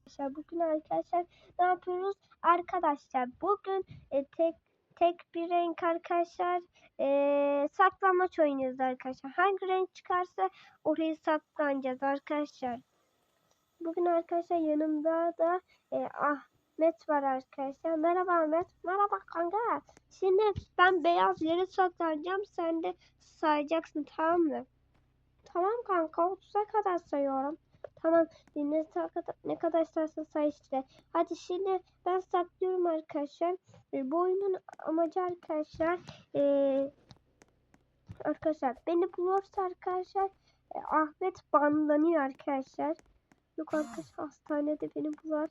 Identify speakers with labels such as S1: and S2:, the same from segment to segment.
S1: Arkadaşlar bugün arkadaşlar ne yapıyoruz? Arkadaşlar bugün e, tek tek bir renk arkadaşlar e, saklanmaç oynuyoruz arkadaşlar. Hangi renk çıkarsa oraya saklanacağız arkadaşlar. Bugün arkadaşlar yanımda da e, Ahmet var arkadaşlar. Merhaba Ahmet. Merhaba kanka. Şimdi ben beyaz yere saklanacağım. Sen de sayacaksın tamam mı? Tamam kanka 30'a kadar sayıyorum. Tamam kadar, ne kadar istersen say işte. Hadi şimdi ben saklıyorum arkadaşlar. E, bu oyunun amacı arkadaşlar e, arkadaşlar beni bulursa arkadaşlar e, Ahmet banlanıyor arkadaşlar. Yok arkadaşlar hastanede beni bular.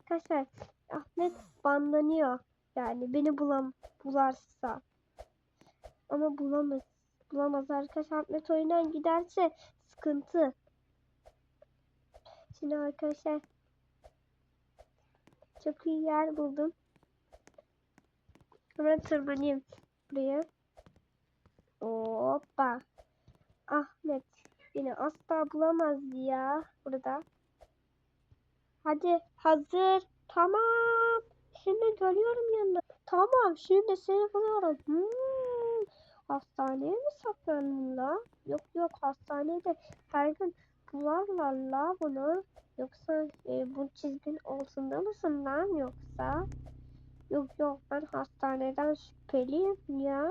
S1: Arkadaşlar Ahmet banlanıyor. Yani beni bulam bularsa. Ama bulamaz. Bulamaz arkadaşlar. Ahmet oyundan giderse sıkıntı. Şimdi arkadaşlar çok iyi yer buldum. Hemen tırmanayım buraya. Hoppa. Ahmet beni asla bulamaz ya burada. Hadi hazır. Tamam. Şimdi geliyorum yanına. Tamam şimdi seni buluyorum. Hmm. Hastaneye mi saklandın la? Yok yok hastanede her gün bularlar la bunu. Yoksa e, bu çizgin altında mısın lan yoksa? Yok yok ben hastaneden şüpheliyim ya.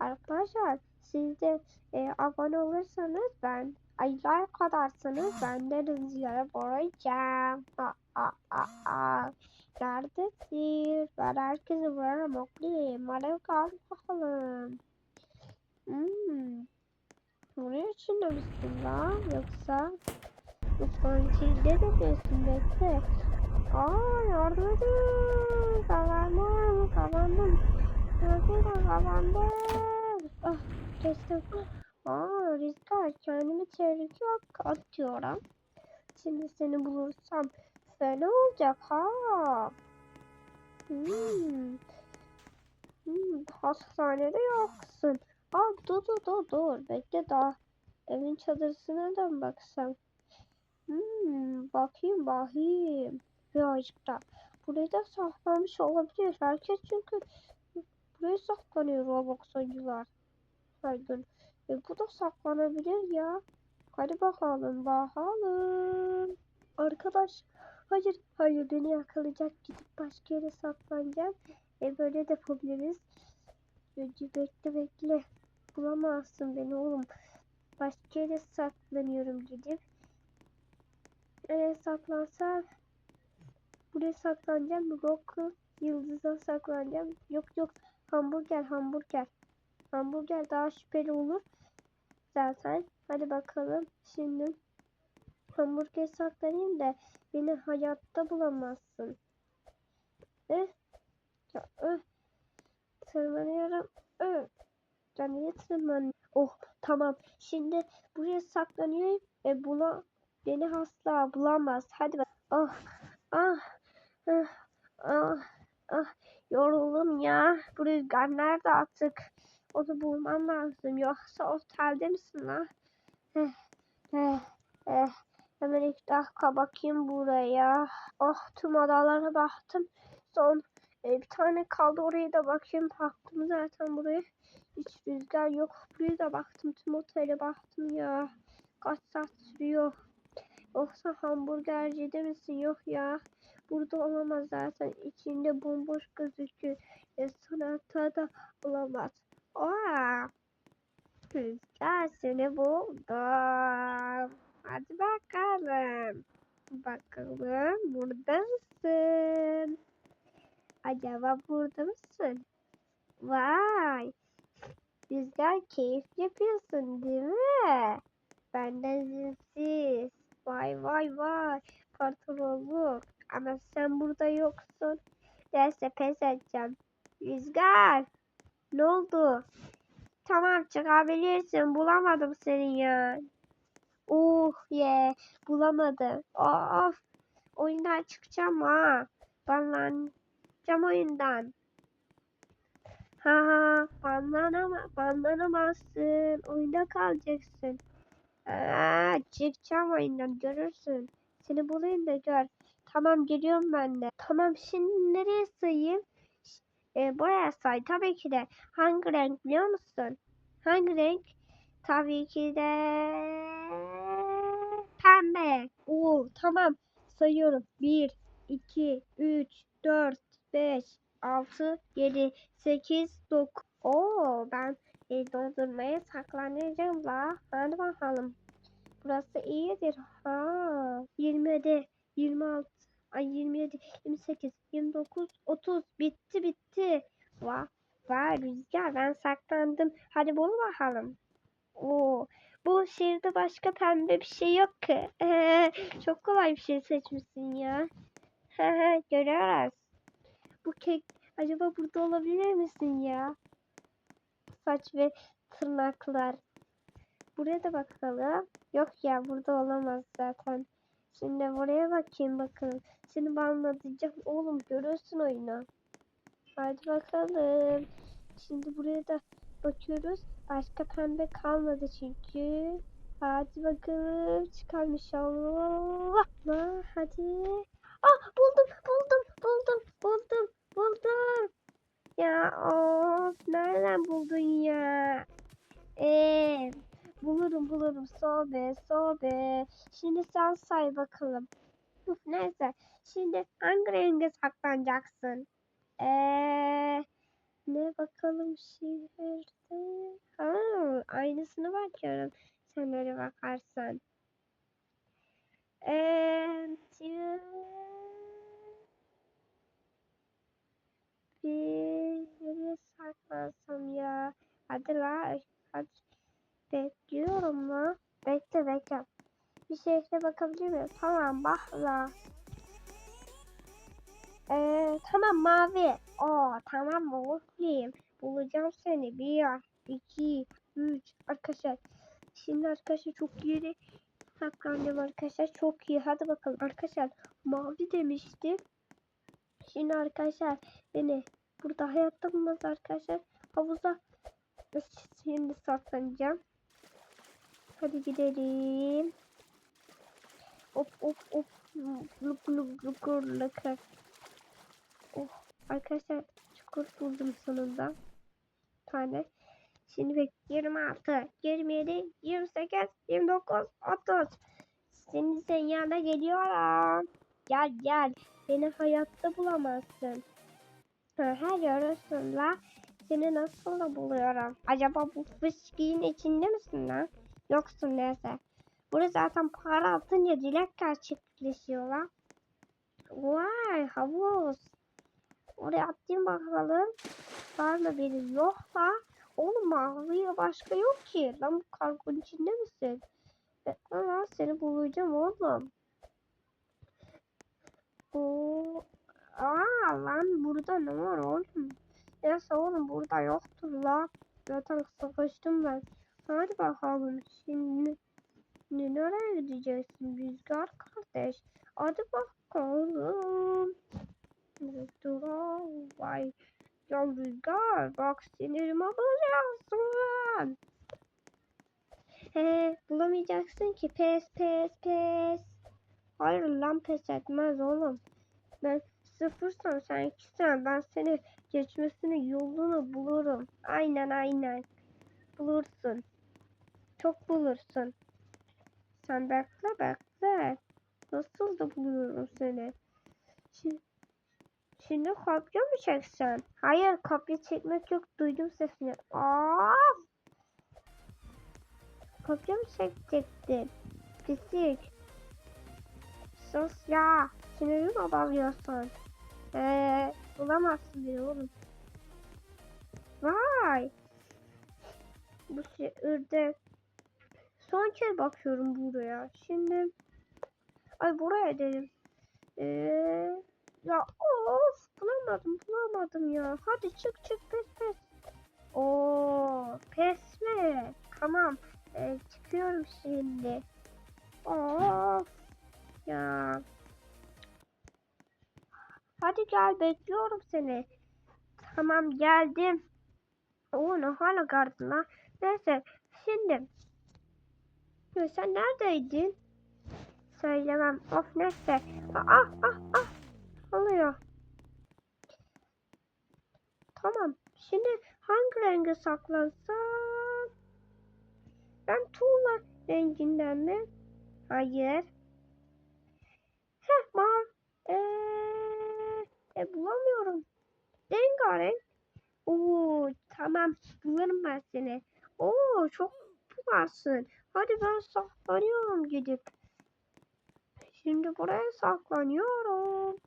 S1: Arkadaşlar siz de e, abone olursanız ben aylar kadarsınız ben de rüzgara boğacağım. Aa, aa, aa, aa. Neredesin? Ben herkesi vururum okliyim. Hadi kal bakalım. Hmm. Buraya içinde misin lan yoksa? Yoksa içinde de misin bekle. Aa yardım edin. Kazandım kazandım. Yardım kazandım. Ah kestim. Aa Rizkar kendimi tehlikeye atıyorum. Şimdi seni bulursam fena olacak ha. Hmm. Hmm, hastanede yoksun. Aa dur dur dur dur. Bekle daha. Evin çadırısına da mı baksam? Hmm, bakayım bakayım. Birazcık da. Burayı da saklamış olabilir. Herkes çünkü buraya saklanıyor Roblox oyuncular. Her gün. E, bu da saklanabilir ya. Hadi bakalım bakalım. Arkadaş hayır hayır beni yakalayacak gidip başka yere saklanacağım. E böyle de yapabiliriz. Önce bekle bekle. Bulamazsın beni oğlum. Başka yere saklanıyorum gidip. Nereye saklansam? Buraya saklanacağım. Roku yıldıza saklanacağım. Yok yok. Hamburger hamburger. Hamburger daha şüpheli olur. Zaten. Hadi bakalım. Şimdi hamburger saklanayım da beni hayatta bulamazsın. Eh. Ya, öh. Tırmanıyorum. Öh. Ben niye? Oh tamam. Şimdi buraya saklanıyorum. E buna beni asla bulamaz. Hadi bak. Oh. Ah. Ah. Ah. Ah. Yoruldum ya. Bu rüzgar nerede artık? Onu bulmam lazım. Yoksa otelde misin lan? Eh. Eh. Eh. Hemen ilk dakika bakayım buraya. Oh tüm odalara baktım. Son e, bir tane kaldı oraya da bakayım. Baktım zaten buraya. Hiç rüzgar yok. Buraya da baktım. Tüm otele baktım ya. Kaç saat sürüyor. Yoksa hamburgercide misin? Yok ya. Burada olamaz zaten. İçinde bomboş gözüküyor. E, sanatta da olamaz. Aa! Rüzgar seni buldum. Hadi bakalım. Bakalım burada mısın? Acaba burada mısın? Vay. Rüzgar keyif yapıyorsun değil mi? Benden izinsiz. Vay vay vay. Patronluk. Ama sen burada yoksun. Derse pes edeceğim. Rüzgar. Ne oldu? Tamam çıkabilirsin. Bulamadım seni ya. Uh ye. Yeah. Bulamadım. Of. Oyundan çıkacağım ha. Banlanacağım oyundan. Ha ha. Banlanama, banlanamazsın. Oyunda kalacaksın. Aa, çıkacağım oyundan görürsün. Seni bulayım da gör. Tamam geliyorum ben de. Tamam şimdi nereye sayayım? E, buraya say. Tabii ki de. Hangi renk biliyor musun? Hangi renk? Tabii ki de pembe. Oo, tamam. Sayıyorum. 1, 2, 3, 4, 5, 6, 7, 8, 9. Oo, ben e, dondurmaya saklanacağım la. Hadi bakalım. Burası iyidir. Ha, 27, 26, ay 27, 28, 29, 30. Bitti bitti. Vay, vay Rüzgar ben saklandım. Hadi bul bakalım. Oo, bu şehirde başka pembe bir şey yok ki. Çok kolay bir şey seçmişsin ya. Görüyoruz. Bu kek acaba burada olabilir misin ya? Saç ve tırnaklar. Buraya da bakalım. Yok ya burada olamaz zaten. Şimdi buraya bakayım bakalım. Seni banlatacağım. Oğlum görürsün oyunu. Hadi bakalım. Şimdi buraya da bakıyoruz. Başka pembe kalmadı çünkü. Hadi bakalım. Çıkarmış Allah. La, hadi. Ah buldum buldum buldum buldum buldum. Ya of nereden buldun ya? Eee bulurum bulurum sobe sobe. Şimdi sen say bakalım. Uf, neyse. Şimdi hangi renge saklanacaksın? Eee ne bakalım şehirde? Ha, aynısını bakıyorum. Sen öyle bakarsan. Eee bir nereye saklansam ya? Hadi la. Hadi. Bekliyorum la. Bekle bekle. Bir şehre bakabilir miyim? Tamam bak la. Ee, tamam mavi. Oo tamam mutluyum. Bulacağım seni. Bir, iki, üç. Arkadaşlar. Şimdi arkadaşlar çok iyi saklanacağım arkadaşlar. Çok iyi. Hadi bakalım arkadaşlar. Mavi demiştim. Şimdi arkadaşlar beni burada hayatta bulmaz arkadaşlar. Havuza şimdi saklanacağım. Hadi gidelim. Hop hop hop. Luk luk luk luk. Oh, arkadaşlar çukur buldum sonunda. Tane. Şimdi bekliyorum 26, 27, 28, 29, 30. Senin sen yanına geliyorum. Gel gel. Beni hayatta bulamazsın. Her la. Seni nasıl da buluyorum? Acaba bu fıskiyin içinde misin lan? Yoksun neyse. Burası zaten para atınca dilek gerçekleşiyor lan. Vay havuz. Oraya atayım bakalım. Var mı benim? Yok la. Oğlum maviye başka yok ki. Lan bu kargonun içinde misin? Lan seni bulacağım oğlum. Oo. Aa lan burada ne var oğlum? Neyse oğlum burada yoktur la. Zaten sıkıştım ben. Hadi bakalım şimdi. Ne nereye gideceksin Rüzgar kardeş? Hadi bakalım. Vay. Ya Rüzgar bak sinirimi bozuyorsun. He bulamayacaksın ki pes pes pes. Hayır lan pes etmez oğlum. Ben sıfırsan sen ikisin. Ben seni geçmesini yolunu bulurum. Aynen aynen. Bulursun. Çok bulursun. Sen bekle bekle. Nasıl da buluyorum seni. Şimdi, şimdi kopya mı çeksen? Hayır kopya çekmek yok. Duydum sesini. Of! Kopya mı çekecektin? Pislik. Sus ya. Sinirimi bağlıyorsun. Eee bulamazsın beni oğlum. Vay. Bu şehirde son kez bakıyorum buraya. Şimdi ay buraya edelim. Ee, ya of bulamadım bulamadım ya. Hadi çık çık pes pes. Oo pes mi? Tamam. Ee, çıkıyorum şimdi. Of ya. Hadi gel bekliyorum seni. Tamam geldim. Oo ne hala kardın lan. Neyse şimdi. Ya sen neredeydin? söylemem. Of neyse. Ah ah ah. Oluyor. Tamam. Şimdi hangi renge saklansam? Ben tuğla renginden mi? Hayır. E, bulamıyorum. Rengarenk. Oo tamam bulurum ben seni. Oo çok bularsın. Hadi ben saklanıyorum gidip. Şimdi buraya saklanıyorum.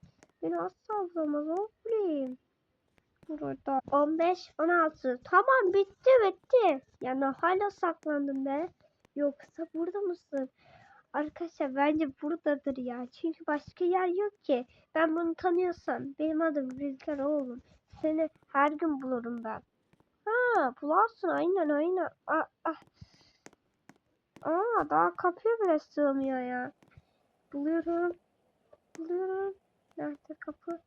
S1: Beni az saklamaz olayım. Burada 15, 16. Tamam bitti bitti. Yani hala saklandım be. Yoksa burada mısın? Arkadaşlar bence buradadır ya. Çünkü başka yer yok ki. Ben bunu tanıyorsam. Benim adım Rüzgar oğlum. Seni her gün bulurum ben. Ha bularsın aynen aynen. Aa, ah. Aa daha kapıya bile sığmıyor ya. Buluyorum. Buluyorum. Nerede kapı?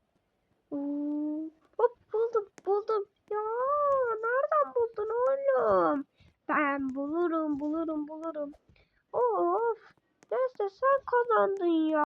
S1: Oo, hop buldum buldum. Ya nereden buldun oğlum? Ben bulurum bulurum bulurum. Of. Neyse sen kazandın ya.